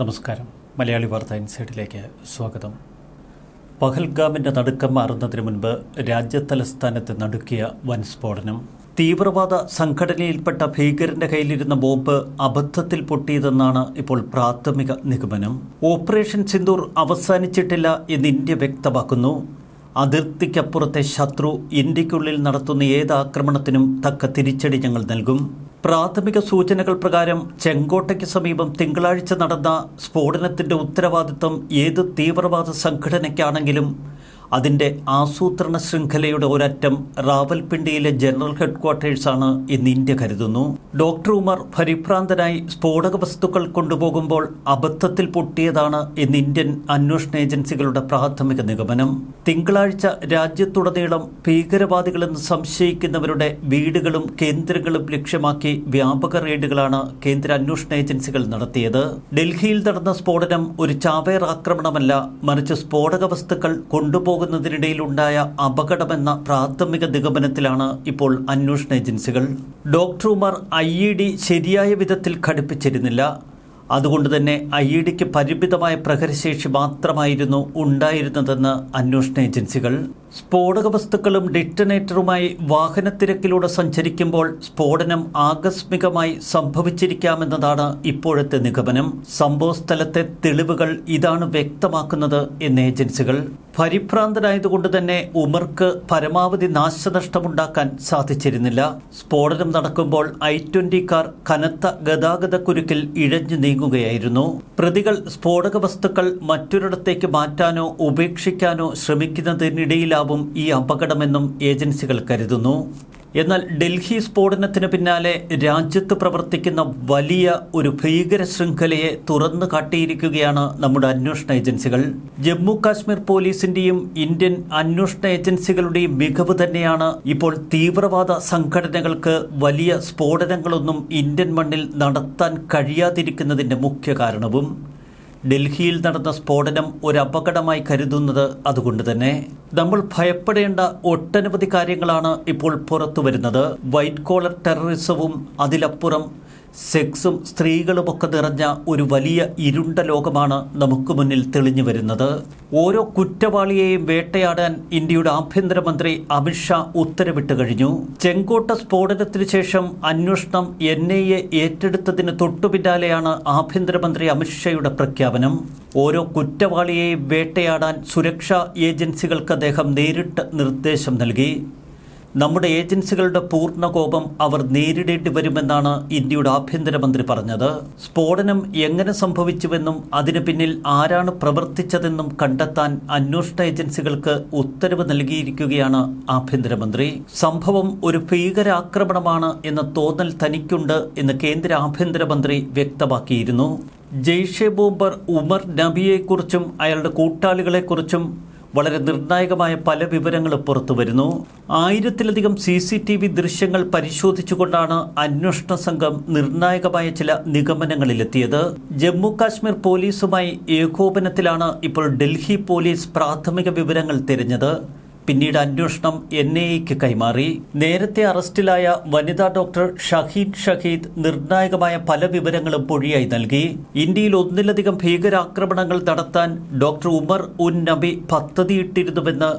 നമസ്കാരം. മലയാളി വാർത്ത ഇൻസൈഡിലേക്ക് സ്വാഗതം. പഹൽഗാമിന്റെ നടുക്കം മാറുന്നതിന് മുൻപ് രാജ്യതലസ്ഥാനത്ത് നടുക്കിയ വൻ സ്ഫോടനം. തീവ്രവാദ സംഘടനയിൽപ്പെട്ട ഭീകരന്റെ കയ്യിലിരുന്ന ബോംബ് അബദ്ധത്തിൽ പൊട്ടിയതെന്നാണ് ഇപ്പോൾ പ്രാഥമിക നിഗമനം. ഓപ്പറേഷൻ സിന്ദൂർ അവസാനിച്ചിട്ടില്ല എന്ന് ഇന്ത്യ വ്യക്തമാക്കുന്നു. അതിർത്തിക്കപ്പുറത്തെ ശത്രു ഇന്ത്യക്കുള്ളിൽ നടത്തുന്ന ഏത് ആക്രമണത്തിനും തക്ക തിരിച്ചടി ഞങ്ങൾ നൽകും. പ്രാഥമിക സൂചനകൾ പ്രകാരം ചെങ്കോട്ടയ്ക്ക് സമീപം തിങ്കളാഴ്ച നടന്ന സ്ഫോടനത്തിന്റെ ഉത്തരവാദിത്വം ഏത് തീവ്രവാദ സംഘടനയ്ക്കാണെങ്കിലും അതിന്റെ ആസൂത്രണ ശൃംഖലയുടെ ഒരറ്റം റാവൽപിണ്ടിയിലെ ജനറൽ ഹെഡ്ക്വാർട്ടേഴ്സാണ് എന്ന് ഇന്ത്യ കരുതുന്നു. ഡോക്ടർ ഉമർ പരിഭ്രാന്തനായി സ്ഫോടക വസ്തുക്കൾ കൊണ്ടുപോകുമ്പോൾ അബദ്ധത്തിൽ പൊട്ടിയതാണ് എന്ന് ഇന്ത്യൻ അന്വേഷണ ഏജൻസികളുടെ പ്രാഥമിക നിഗമനം. തിങ്കളാഴ്ച രാജ്യത്തുടനീളം ഭീകരവാദികളെന്ന് സംശയിക്കുന്നവരുടെ വീടുകളും കേന്ദ്രങ്ങളും ലക്ഷ്യമാക്കി വ്യാപക റെയ്ഡുകളാണ് കേന്ദ്ര അന്വേഷണ ഏജൻസികൾ നടത്തിയത്. ഡൽഹിയിൽ നടന്ന സ്ഫോടനം ഒരു ചാവേർ ആക്രമണമല്ല മറിച്ച് സ്ഫോടക വസ്തുക്കൾ കൊണ്ടുപോകുന്നതിനിടയിലുണ്ടായ അപകടമെന്ന പ്രാഥമിക നിഗമനത്തിലാണ് ഇപ്പോൾ അന്വേഷണ ഏജൻസികൾ. ഡോക്ടർമാർ ഐ ഇ ഡി ശരിയായ വിധത്തിൽ ഘടിപ്പിച്ചിരുന്നില്ല. അതുകൊണ്ട് തന്നെ ഐ ഇ ഡിക്ക് പരിമിതമായ പ്രഹരശേഷി മാത്രമായിരുന്നു ഉണ്ടായിരുന്നതെന്ന് അന്വേഷണ ഏജൻസികൾ. സ്ഫോടക വസ്തുക്കളും ഡിറ്റനേറ്ററുമായി വാഹനത്തിരക്കിലൂടെ സഞ്ചരിക്കുമ്പോൾ സ്ഫോടനം ആകസ്മികമായി സംഭവിച്ചിരിക്കാമെന്നതാണ് ഇപ്പോഴത്തെ നിഗമനം. സംഭവസ്ഥലത്തെ തെളിവുകൾ ഇതാണ് വ്യക്തമാക്കുന്നത് എന്ന് ഏജൻസികൾ. പരിഭ്രാന്തനായതുകൊണ്ട് തന്നെ ഉമർക്ക് പരമാവധി നാശനഷ്ടമുണ്ടാക്കാൻ സാധിച്ചിരുന്നില്ല. സ്ഫോടനം നടക്കുമ്പോൾ ഐ ട്വന്റി കാർ കനത്ത ഗതാഗത കുരുക്കിൽ ഇഴഞ്ഞു നീങ്ങുകയായിരുന്നു. പ്രതികൾ സ്ഫോടക വസ്തുക്കൾ മറ്റൊരിടത്തേക്ക് മാറ്റാനോ ഉപേക്ഷിക്കാനോ ശ്രമിക്കുന്നതിനിടയിലാവും ഈ അപകടമെന്നും ഏജൻസികൾ കരുതുന്നു. എന്നാൽ ഡൽഹി സ്ഫോടനത്തിന് പിന്നാലെ രാജ്യത്ത് പ്രവർത്തിക്കുന്ന വലിയ ഒരു ഭീകര ശൃംഖലയെ തുറന്നു കാട്ടിയിരിക്കുകയാണ് നമ്മുടെ അന്വേഷണ ഏജൻസികൾ. ജമ്മു കാശ്മീർ പോലീസിന്റെയും ഇന്ത്യൻ അന്വേഷണ ഏജൻസികളുടെയും മികവ് തന്നെയാണ് ഇപ്പോൾ തീവ്രവാദ സംഘടനകൾക്ക് വലിയ സ്ഫോടനങ്ങളൊന്നും ഇന്ത്യൻ മണ്ണിൽ നടത്താൻ കഴിയാതിരിക്കുന്നതിന്റെ മുഖ്യ കാരണവും. ഡൽഹിയിൽ നടന്ന സ്ഫോടനം ഒരു അപകടമായി കരുതുന്നത് അതുകൊണ്ട് തന്നെ നമ്മൾ ഭയപ്പെടേണ്ട ഒട്ടനവധി കാര്യങ്ങളാണ് ഇപ്പോൾ പുറത്തു വരുന്നത് വൈറ്റ് കോളർ ടെററിസവും അതിലപ്പുറം സെക്സും സ്ത്രീകളുമൊക്കെ നിറഞ്ഞ ഒരു വലിയ ഇരുണ്ട ലോകമാണ് നമുക്ക് മുന്നിൽ തെളിഞ്ഞു വരുന്നത്. ഓരോ കുറ്റവാളിയെയും വേട്ടയാടാൻ ഇന്ത്യയുടെ ആഭ്യന്തരമന്ത്രി അമിത്ഷാ ഉത്തരവിട്ട് കഴിഞ്ഞു. ചെങ്കോട്ട സ്ഫോടനത്തിന് ശേഷം അന്വേഷണം എൻ ഐ എ ഏറ്റെടുത്തതിന് തൊട്ടുപിന്നാലെയാണ് ആഭ്യന്തരമന്ത്രി അമിത്ഷായുടെ പ്രഖ്യാപനം. ഓരോ കുറ്റവാളിയെയും വേട്ടയാടാൻ സുരക്ഷാ ഏജൻസികൾക്ക് അദ്ദേഹം നേരിട്ട് നിർദ്ദേശം നൽകി. നമ്മുടെ ഏജൻസികളുടെ പൂർണ കോപം അവർ നേരിടേണ്ടി വരുമെന്നാണ് ഇന്ത്യയുടെ ആഭ്യന്തരമന്ത്രി പറഞ്ഞത്. സ്ഫോടനം എങ്ങനെ സംഭവിച്ചുവെന്നും അതിനു പിന്നിൽ ആരാണ് പ്രവർത്തിച്ചതെന്നും കണ്ടെത്താൻ അന്വേഷണ ഏജൻസികൾക്ക് ഉത്തരവ് നൽകിയിരിക്കുകയാണ് ആഭ്യന്തരമന്ത്രി സംഭവം ഒരു ഭീകരാക്രമണമാണ് എന്ന തോന്നൽ തനിക്കുണ്ട് എന്ന് കേന്ദ്ര ആഭ്യന്തരമന്ത്രി വ്യക്തമാക്കിയിരുന്നു. ജെയ്ഷെ ബോംബർ ഉമർ നബിയെക്കുറിച്ചും അയാളുടെ കൂട്ടാളികളെക്കുറിച്ചും വളരെ നിർണായകമായ പല വിവരങ്ങളും പുറത്തു വരുന്നു. ആയിരത്തിലധികം സി സി ടി വി ദൃശ്യങ്ങൾ പരിശോധിച്ചുകൊണ്ടാണ് അന്വേഷണ സംഘം നിർണായകമായ ചില നിഗമനങ്ങളിലെത്തിയത്. ജമ്മു കാശ്മീർ പോലീസുമായി ഏകോപനത്തിലാണ് ഇപ്പോൾ ഡൽഹി പോലീസ് പ്രാഥമിക വിവരങ്ങൾ തിരഞ്ഞത്. പിന്നീട് അന്വേഷണം എൻ ഐ എക്ക് കൈമാറി. നേരത്തെ അറസ്റ്റിലായ വനിതാ ഡോക്ടർ ഷഹീൻ ഷഹീദ് നിർണായകമായ പല വിവരങ്ങളും പൊഴിയായി നൽകി. ഇന്ത്യയിൽ ഒന്നിലധികം ഭീകരാക്രമണങ്ങൾ നടത്താൻ ഡോക്ടർ ഉമർ ഉൻ നബി പദ്ധതിയിട്ടിരുന്നുവെന്ന്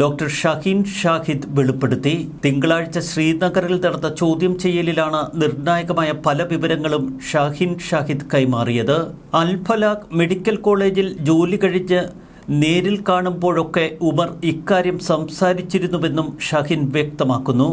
ഡോക്ടർ ഷഹീൻ ഷാഹിദ് വെളിപ്പെടുത്തി. തിങ്കളാഴ്ച ശ്രീനഗറിൽ നടന്ന ചോദ്യം ചെയ്യലിലാണ് നിർണായകമായ പല വിവരങ്ങളും ഷാഹിൻ ഷാഹിദ് കൈമാറിയത്. അൽഫലാഖ് മെഡിക്കൽ കോളേജിൽ ജോലി കഴിഞ്ഞ് നേരിൽ കാണുമ്പോഴൊക്കെ ഉമർ ഇക്കാര്യം സംസാരിച്ചിരുന്നുവെന്നും ഷഹിൻ വ്യക്തമാക്കുന്നു.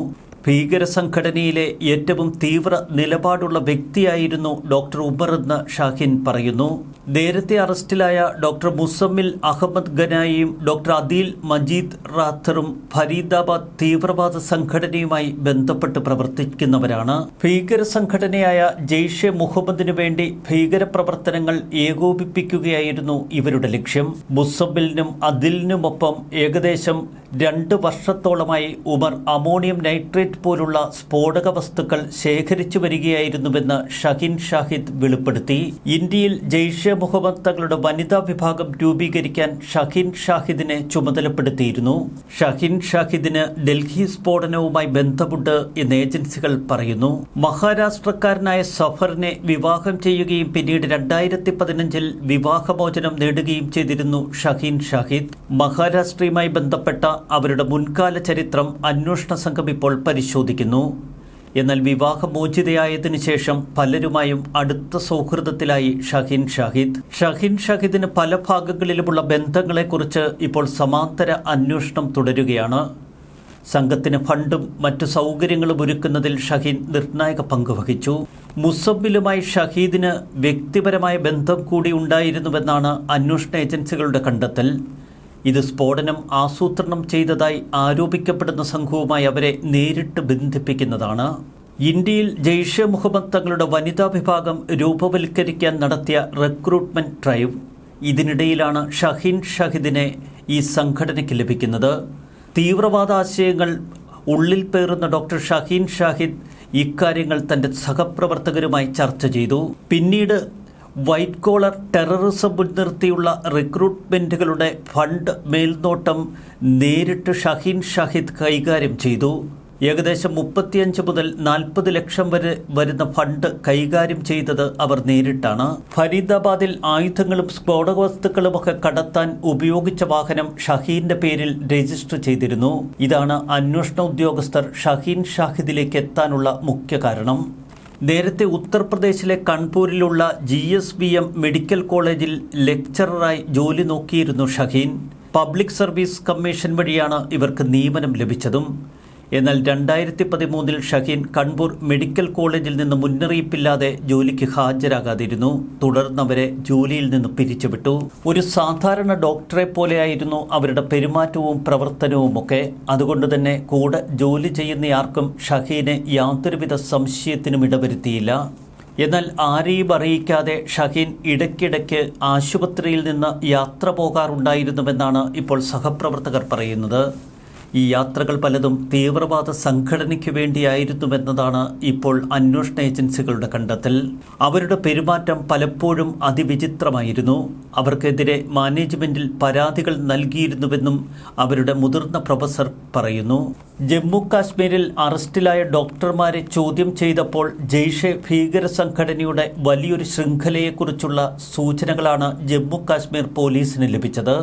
ഭീകര സംഘടനയിലെ ഏറ്റവും തീവ്ര നിലപാടുള്ള വ്യക്തിയായിരുന്നു ഡോക്ടർ ഉമർ എന്ന് ഷാഹിൻ പറയുന്നു. നേരത്തെ അറസ്റ്റിലായ ഡോക്ടർ മുസമ്മിൽ അഹമ്മദ് ഗനായിയും ഡോക്ടർ അദീൽ മജീദ് റാത്തറും ഫരീദാബാദ് തീവ്രവാദ സംഘടനയുമായി ബന്ധപ്പെട്ട് പ്രവർത്തിക്കുന്നവരാണ്. ഭീകര സംഘടനയായ ജെയ്ഷെ മുഹമ്മദിനു വേണ്ടി ഭീകര പ്രവർത്തനങ്ങൾ ഏകോപിപ്പിക്കുകയായിരുന്നു ഇവരുടെ ലക്ഷ്യം. മുസമ്മിലിനും അദിലിനുമൊപ്പം ഏകദേശം രണ്ട് വർഷത്തോളമായി ഉമർ അമോണിയം നൈട്രേറ്റ് പോലുള്ള സ്ഫോടക വസ്തുക്കൾ ശേഖരിച്ചു വരികയായിരുന്നുവെന്ന് ഷഹിൻ ഷാഹിദ് വെളിപ്പെടുത്തി. ഇന്ത്യയിൽ ജെയ്ഷെ മുഹമ്മദ് തങ്ങളുടെ വനിതാ വിഭാഗം രൂപീകരിക്കാൻ ഷഹിൻ ഷാഹിദിനെ ചുമതലപ്പെടുത്തിയിരുന്നു. ഷഹിൻ ഷാഹിദിന് ഡൽഹി സ്ഫോടനവുമായി ബന്ധമുണ്ട് എന്ന് ഏജൻസികൾ പറയുന്നു. മഹാരാഷ്ട്രക്കാരനായ സഫറിനെ വിവാഹം ചെയ്യുകയും പിന്നീട് രണ്ടായിരത്തി പതിനഞ്ചിൽ വിവാഹമോചനം നേടുകയും ചെയ്തിരുന്നു ഷഹീൻ ഷാഹിദ്. മഹാരാഷ്ട്രയുമായി ബന്ധപ്പെട്ട അവരുടെ മുൻകാല ചരിത്രം അന്വേഷണ സംഘം ഇപ്പോൾ പരിശോധിക്കുന്നു. എന്നാൽ വിവാഹമോചിതയായതിനു ശേഷം പലരുമായും അടുത്ത സൗഹൃദത്തിലായി ഷഹീൻ ഷാഹിദ്. ഷഹീൻ ഷാഹിദിന് പല ഭാഗങ്ങളിലുമുള്ള ബന്ധങ്ങളെക്കുറിച്ച് ഇപ്പോൾ സമാന്തര അന്വേഷണം തുടരുകയാണ്. സംഘത്തിന് ഫണ്ടും മറ്റു സൗകര്യങ്ങളും ഒരുക്കുന്നതിൽ ഷഹീൻ നിർണായക പങ്കുവഹിച്ചു മുസബിലുമായി ഷഹീദിന് വ്യക്തിപരമായ ബന്ധം കൂടി ഉണ്ടായിരുന്നുവെന്നാണ് അന്വേഷണ ഏജൻസികളുടെ കണ്ടെത്തൽ. ഇത് സ്ഫോടനം ആസൂത്രണം ചെയ്തതായി ആരോപിക്കപ്പെടുന്ന സംഘവുമായി അവരെ നേരിട്ട് ബന്ധിപ്പിക്കുന്നതാണ്. ഇന്ത്യയിൽ ജെയ്ഷെ മുഹമ്മദ് തങ്ങളുടെ വനിതാ വിഭാഗം രൂപവൽക്കരിക്കാൻ നടത്തിയ റിക്രൂട്ട്മെന്റ് ഡ്രൈവ്. ഇതിനിടയിലാണ് ഷഹീൻ ഷഹിദിനെ ഈ സംഘടനയ്ക്ക് ലഭിക്കുന്നത്. തീവ്രവാദ ആശയങ്ങൾ ഉള്ളിൽ പേറുന്ന ഡോക്ടർ ഷഹീൻ ഷാഹിദ് ഇക്കാര്യങ്ങൾ തന്റെ സഹപ്രവർത്തകരുമായി ചർച്ച ചെയ്തു. പിന്നീട് വൈറ്റ് കോളർ ടെററിസം മുൻനിർത്തിയുള്ള റിക്രൂട്ട്മെന്റുകളുടെ ഫണ്ട് മേൽനോട്ടം നേരിട്ട് ഷഹീൻ ഷാഹിദ് കൈകാര്യം ചെയ്തു. ഏകദേശം മുപ്പത്തിയഞ്ച് മുതൽ നാൽപ്പത് ലക്ഷം വരെ വരുന്ന ഫണ്ട് കൈകാര്യം ചെയ്തത് അവർ നേരിട്ടാണ്. ഫരീദാബാദിൽ ആയുധങ്ങളും സ്ഫോടക വസ്തുക്കളുമൊക്കെ കടത്താൻ ഉപയോഗിച്ച വാഹനം ഷഹീന്റെ പേരിൽ രജിസ്റ്റർ ചെയ്തിരുന്നു. ഇതാണ് അന്വേഷണ ഉദ്യോഗസ്ഥർ ഷഹീൻ ഷാഹിദിലേക്ക് എത്താനുള്ള മുഖ്യ കാരണം. നേരത്തെ ഉത്തർപ്രദേശിലെ കൺപൂരിലുള്ള G S B M medical കോളേജിൽ ലെക്ചററായി ജോലി നോക്കിയിരുന്നു ഷഹീൻ. പബ്ലിക് സർവീസ് കമ്മീഷൻ വഴിയാണ് ഇവർക്ക് നിയമനം ലഭിച്ചതും. എന്നാൽ രണ്ടായിരത്തി പതിമൂന്നിൽ ഷഹീൻ കൺപൂർ മെഡിക്കൽ കോളേജിൽ നിന്ന് മുന്നറിയിപ്പില്ലാതെ ജോലിക്ക് ഹാജരാകാതിരുന്നു. തുടർന്നവരെ ജോലിയിൽ നിന്ന് പിരിച്ചുവിട്ടു. ഒരു സാധാരണ ഡോക്ടറെ പോലെയായിരുന്നു അവരുടെ പെരുമാറ്റവും പ്രവർത്തനവുമൊക്കെ അതുകൊണ്ട് തന്നെ കൂടെ ജോലി ചെയ്യുന്നയാർക്കും ഷഹീനെ യാതൊരുവിധ സംശയത്തിനും ഇടവരുത്തിയില്ല. എന്നാൽ ആരെയും അറിയിക്കാതെ ഷഹീൻ ഇടയ്ക്കിടയ്ക്ക് ആശുപത്രിയിൽ നിന്ന് യാത്ര പോകാറുണ്ടായിരുന്നുവെന്നാണ് ഇപ്പോൾ സഹപ്രവർത്തകർ പറയുന്നത്. ഈ യാത്രകൾ പലതും തീവ്രവാദ സംഘടനയ്ക്ക് വേണ്ടിയായിരുന്നുവെന്നതാണ് ഇപ്പോൾ അന്വേഷണ ഏജൻസികളുടെ കണ്ടെത്തൽ. അവരുടെ പെരുമാറ്റം പലപ്പോഴും അതിവിചിത്രമായിരുന്നു. അവർക്കെതിരെ മാനേജ്മെന്റിൽ പരാതികൾ നൽകിയിരുന്നുവെന്നും അവരുടെ മുതിർന്ന പ്രൊഫസർ പറയുന്നു. ജമ്മു കാശ്മീരിൽ അറസ്റ്റിലായ ഡോക്ടർമാരെ ചോദ്യം ചെയ്തപ്പോൾ ജെയ്ഷെ ഭീകര സംഘടനയുടെ വലിയൊരു ശൃംഖലയെക്കുറിച്ചുള്ള സൂചനകളാണ് ജമ്മു കാശ്മീർ പോലീസിന് ലഭിച്ചത്.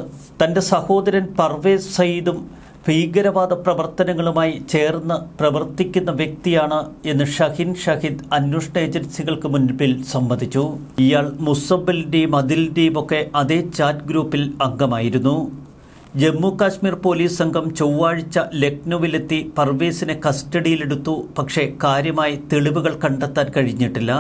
തന്റെ സഹോദരൻ പർവേസ് സയ്യിദും ഭീകരവാദ പ്രവർത്തനങ്ങളുമായി ചേർന്ന് പ്രവർത്തിക്കുന്ന വ്യക്തിയാണ് എന്ന് ഷഹിൻ ഷഹിദ് അന്വേഷണ ഏജൻസികൾക്ക് മുൻപിൽ സമ്മതിച്ചു. ഇയാൾ മുസബലിന്റെയും അതിലിന്റെയും ഒക്കെ അതേ ചാറ്റ് ഗ്രൂപ്പിൽ അംഗമായിരുന്നു. ജമ്മു കാശ്മീർ പോലീസ് സംഘം ചൊവ്വാഴ്ച ലക്നൌവിലെത്തി പർവേസിനെ കസ്റ്റഡിയിലെടുത്തു. പക്ഷേ കാര്യമായി തെളിവുകൾ കണ്ടെത്താൻ കഴിഞ്ഞിട്ടില്ല.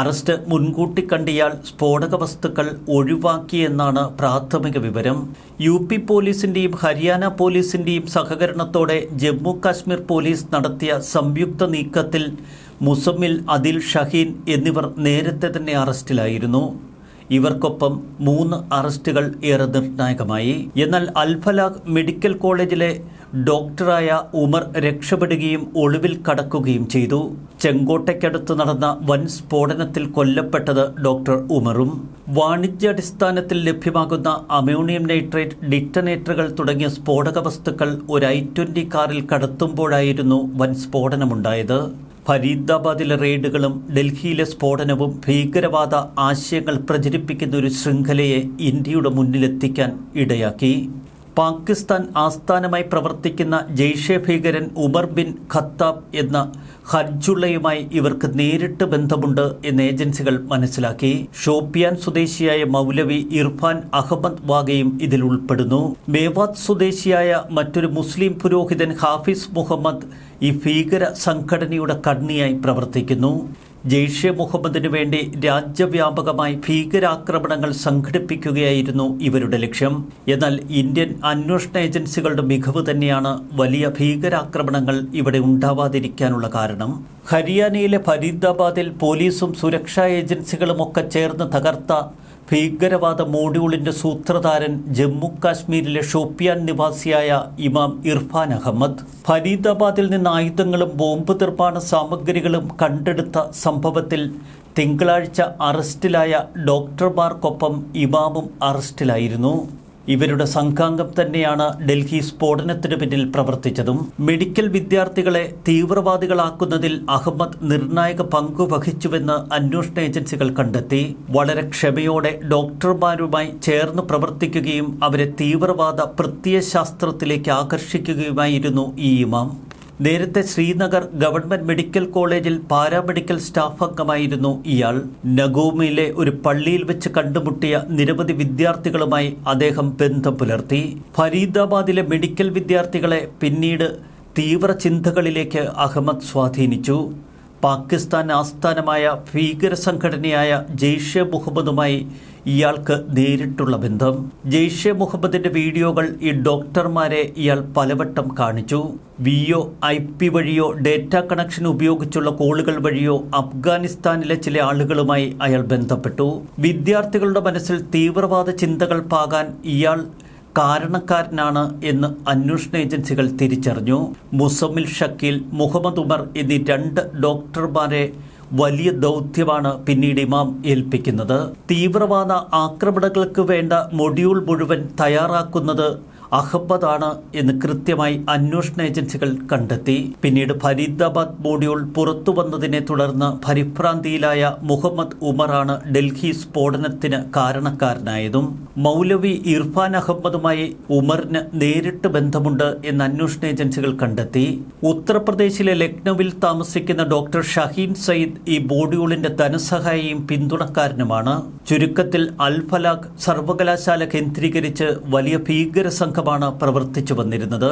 അറസ്റ്റ് മുൻകൂട്ടി കണ്ടിയാൽ സ്ഫോടക വസ്തുക്കൾ ഒഴിവാക്കിയെന്നാണ് പ്രാഥമിക വിവരം. യു പി പോലീസിന്റെയും ഹരിയാന പോലീസിന്റെയും സഹകരണത്തോടെ ജമ്മു കാശ്മീർ പോലീസ് നടത്തിയ സംയുക്ത നീക്കത്തിൽ മുസമ്മിൽ അദിൽ ഷഹീൻ എന്നിവർ നേരത്തെ തന്നെ അറസ്റ്റിലായിരുന്നു. ഇവർക്കൊപ്പം മൂന്ന് അറസ്റ്റുകൾ ഏറെ നിർണായകമായി. എന്നാൽ അൽഫലാഖ് മെഡിക്കൽ കോളേജിലെ ഡോക്ടറായ ഉമർ രക്ഷപ്പെടുകയും ഒളിവിൽ കടക്കുകയും ചെയ്തു. ചെങ്കോട്ടയ്ക്കടുത്ത് നടന്ന വൻ സ്ഫോടനത്തിൽ കൊല്ലപ്പെട്ടത് ഡോക്ടർ ഉമറും. വാണിജ്യാടിസ്ഥാനത്തിൽ ലഭ്യമാകുന്ന അമോണിയം നൈട്രേറ്റ് ഡിറ്റനേറ്ററുകൾ തുടങ്ങിയ സ്ഫോടക വസ്തുക്കൾ ഒരു ഐ ട്വന്റി കാറിൽ കടത്തുമ്പോഴായിരുന്നു വൻ സ്ഫോടനമുണ്ടായത്. ഫരീദാബാദിലെ റെയ്ഡുകളും ഡൽഹിയിലെ സ്ഫോടനവും ഭീകരവാദ ആശയങ്ങൾ പ്രചരിപ്പിക്കുന്ന ഒരു ശൃംഖലയെ ഇന്ത്യയുടെ മുന്നിലെത്തിക്കാൻ ഇടയാക്കി. പാകിസ്ഥാൻ ആസ്ഥാനമായി പ്രവർത്തിക്കുന്ന ജെയ്ഷെ ഭീകരൻ ഉമർ ബിൻ ഖത്താബ് എന്ന ഹർജുള്ളയുമായി ഇവർക്ക് നേരിട്ട് ബന്ധമുണ്ട് എന്ന് ഏജൻസികൾ മനസ്സിലാക്കി. ഷോപ്പിയാൻ സ്വദേശിയായ മൗലവി ഇർഫാൻ അഹമ്മദ് വാഗയും ഇതിൽ ഉൾപ്പെടുന്നു. മേവാത് സ്വദേശിയായ മറ്റൊരു മുസ്ലിം പുരോഹിതൻ ഹാഫിസ് മുഹമ്മദ് ഈ ഭീകര സംഘടനയുടെ കണ്ണിയായി പ്രവർത്തിക്കുന്നു. ജെയ്ഷെ മുഹമ്മദിനു വേണ്ടി രാജ്യവ്യാപകമായി ഭീകരാക്രമണങ്ങൾ സംഘടിപ്പിക്കുകയായിരുന്നു ഇവരുടെ ലക്ഷ്യം. എന്നാൽ ഇന്ത്യൻ അന്വേഷണ ഏജൻസികളുടെ മികവ് തന്നെയാണ് വലിയ ഭീകരാക്രമണങ്ങൾ ഇവിടെ ഉണ്ടാവാതിരിക്കാനുള്ള കാരണം. ഹരിയാനയിലെ ഫരീദാബാദിൽ പോലീസും സുരക്ഷാ ഏജൻസികളുമൊക്കെ ചേർന്ന് തകർത്ത ഭീകരവാദ മോഡ്യൂളിന്റെ സൂത്രധാരൻ ജമ്മു കാശ്മീരിലെ ഷോപ്പിയാൻ നിവാസിയായ ഇമാം ഇർഫാൻ അഹമ്മദ്. ഫരീദാബാദിൽ നിന്ന് ആയുധങ്ങളും ബോംബ് നിർമ്മാണ സാമഗ്രികളും കണ്ടെടുത്ത സംഭവത്തിൽ തിങ്കളാഴ്ച അറസ്റ്റിലായ ഡോക്ടർമാർക്കൊപ്പം ഇമാമും അറസ്റ്റിലായിരുന്നു. ഇവരുടെ സംഘാംഗം തന്നെയാണ് ഡൽഹി സ്ഫോടനത്തിന് പിന്നിൽ പ്രവർത്തിച്ചതും മെഡിക്കൽ വിദ്യാർത്ഥികളെ തീവ്രവാദികളാക്കുന്നതിൽ അഹമ്മദ് നിർണായക പങ്കു വഹിച്ചുവെന്ന് അന്വേഷണ ഏജൻസികൾ കണ്ടെത്തി. വളരെ ക്ഷമയോടെ ഡോക്ടർമാരുമായി ചേർന്ന് പ്രവർത്തിക്കുകയും അവരെ തീവ്രവാദ പ്രത്യയശാസ്ത്രത്തിലേക്ക് ആകർഷിക്കുകയുമായിരുന്നു ഈ ഇമാം. നേരത്തെ ശ്രീനഗർ ഗവൺമെന്റ് മെഡിക്കൽ കോളേജിൽ പാരാമെഡിക്കൽ സ്റ്റാഫ് അംഗമായിരുന്നു ഇയാൾ. നഗോമിയിലെ ഒരു പള്ളിയിൽ വെച്ച് കണ്ടുമുട്ടിയ നിരവധി വിദ്യാർത്ഥികളുമായി അദ്ദേഹം ബന്ധം പുലർത്തി. ഫരീദാബാദിലെ മെഡിക്കൽ വിദ്യാർത്ഥികളെ പിന്നീട് തീവ്ര ചിന്തകളിലേക്ക് അഹമ്മദ് സ്വാധീനിച്ചു. പാകിസ്ഥാൻ ആസ്ഥാനമായ ഭീകര സംഘടനയായ ജെയ്ഷെ മുഹമ്മദുമായി ഇയാൾക്ക് നേരിട്ടുള്ള ബന്ധം. ജെയ്ഷെ മുഹമ്മദിന്റെ വീഡിയോകൾ ഈ ഡോക്ടർമാരെ ഇയാൾ പലവട്ടം കാണിച്ചു. വിഒ ഐ പി വഴിയോ ഡേറ്റ കണക്ഷൻ ഉപയോഗിച്ചുള്ള കോളുകൾ വഴിയോ അഫ്ഗാനിസ്ഥാനിലെ ചില ആളുകളുമായി അയാൾ ബന്ധപ്പെട്ടു. വിദ്യാർത്ഥികളുടെ മനസ്സിൽ തീവ്രവാദ ചിന്തകൾ പാകാൻ ഇയാൾ കാരണക്കാരനാണ് എന്ന് അന്വേഷണ ഏജൻസികൾ തിരിച്ചറിഞ്ഞു. മുസമിൽ ഷക്കീൽ മുഹമ്മദ് ഉമർ എന്നീ രണ്ട് ഡോക്ടർമാരെ വലിയ ദൗത്യമാണ് പിന്നീട് ഇമാം ഏൽപ്പിക്കുന്നത്. തീവ്രവാദ ആക്രമണങ്ങൾക്ക് വേണ്ട മൊഡ്യൂൾ മുഴുവൻ തയ്യാറാക്കുന്നത് അഹമ്മദാണ് എന്ന് കൃത്യമായി അന്വേഷണ ഏജൻസികൾ കണ്ടെത്തി. പിന്നീട് ഫരീദാബാദ് മോഡ്യൂൾ പുറത്തു വന്നതിനെ തുടർന്ന് പരിഭ്രാന്തിയിലായ മുഹമ്മദ് ഉമറാണ് ഡൽഹി സ്ഫോടനത്തിന് കാരണക്കാരനായതും. മൗലവി ഇർഫാൻ അഹമ്മദുമായി ഉമറിന് നേരിട്ട് ബന്ധമുണ്ട് എന്ന് അന്വേഷണ ഏജൻസികൾ കണ്ടെത്തി. ഉത്തർപ്രദേശിലെ ലക്നൌവിൽ താമസിക്കുന്ന ഡോക്ടർ ഷഹീൻ സയ്യിദ് ഈ ബോഡ്യൂളിന്റെ ധനസഹായിയും പിന്തുണക്കാരനുമാണ്. ചുരുക്കത്തിൽ അൽഫലാഖ് സർവകലാശാല കേന്ദ്രീകരിച്ച് വലിയ ഭീകര സംഘമാണ് പ്രവർത്തിച്ചു വന്നിരുന്നത്.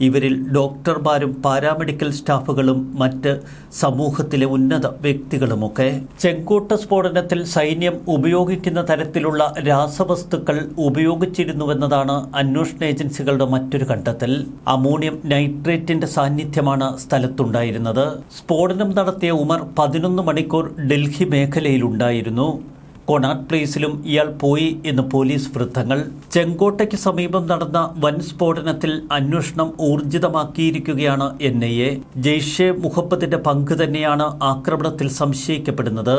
ഇവരിൽ ഡോക്ടർമാരും പാരാമെഡിക്കൽ സ്റ്റാഫുകളും മറ്റ് സമൂഹത്തിലെ ഉന്നത വ്യക്തികളുമൊക്കെ. ചെങ്കോട്ട സ്ഫോടനത്തിൽ സൈന്യം ഉപയോഗിക്കുന്ന തരത്തിലുള്ള രാസവസ്തുക്കൾ ഉപയോഗിച്ചിരുന്നുവെന്നതാണ് അന്വേഷണ ഏജൻസികളുടെ മറ്റൊരു കണ്ടെത്തൽ. അമോണിയം നൈട്രേറ്റിന്റെ സാന്നിധ്യമാണ് സ്ഥലത്തുണ്ടായിരുന്നത്. സ്ഫോടനം നടത്തിയ ഉമർ പതിനൊന്ന് മണിക്കൂർ ഡൽഹി മേഖലയിലുണ്ടായിരുന്നു. കൊണാട്ട് പ്ലേസിലും ഇയാൾ പോയി എന്ന് പോലീസ് വൃത്തങ്ങൾ. ചെങ്കോട്ടയ്ക്ക് സമീപം നടന്ന വൻ സ്ഫോടനത്തിൽ അന്വേഷണം ഊർജിതമാക്കിയിരിക്കുകയാണ് എൻ ഐ എ. ജെയ്ഷെ മുഹമ്മദിന്റെ പങ്ക് തന്നെയാണ് ആക്രമണത്തിൽ സംശയിക്കപ്പെടുന്നത്.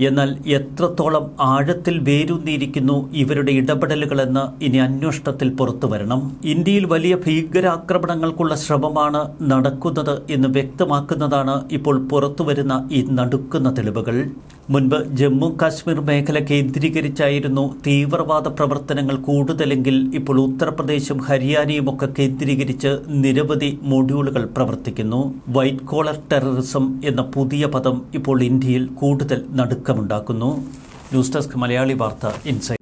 എന്നാൽ എത്രത്തോളം ആഴത്തിൽ വേരൂന്നിയിരിക്കുന്നു ഇവരുടെ ഇടപെടലുകളെന്ന് ഇനി അന്വേഷണത്തിൽ പുറത്തു വരണം. ഇന്ത്യയിൽ വലിയ ഭീകരാക്രമണങ്ങൾക്കുള്ള ശ്രമമാണ് നടക്കുന്നത് എന്ന് വ്യക്തമാക്കുന്നതാണ് ഇപ്പോൾ പുറത്തുവരുന്ന ഈ നടുക്കുന്ന തെളിവുകൾ. മുൻപ് ജമ്മു കാശ്മീർ മേഖല കേന്ദ്രീകരിച്ചായിരുന്നു തീവ്രവാദ പ്രവർത്തനങ്ങൾ കൂടുതലെങ്കിൽ ഇപ്പോൾ ഉത്തർപ്രദേശും ഹരിയാനയും ഒക്കെ കേന്ദ്രീകരിച്ച് നിരവധി മൊഡ്യൂളുകൾ പ്രവർത്തിക്കുന്നു. വൈറ്റ് കോളർ ടെററിസം എന്ന പുതിയ പദം ഇപ്പോൾ ഇന്ത്യയിൽ കൂടുതൽ നടുക്കമുണ്ടാക്കുന്നു. ന്യൂസ് ഡെസ്ക് മലയാളി വാർത്ത ഇൻസൈറ്റ്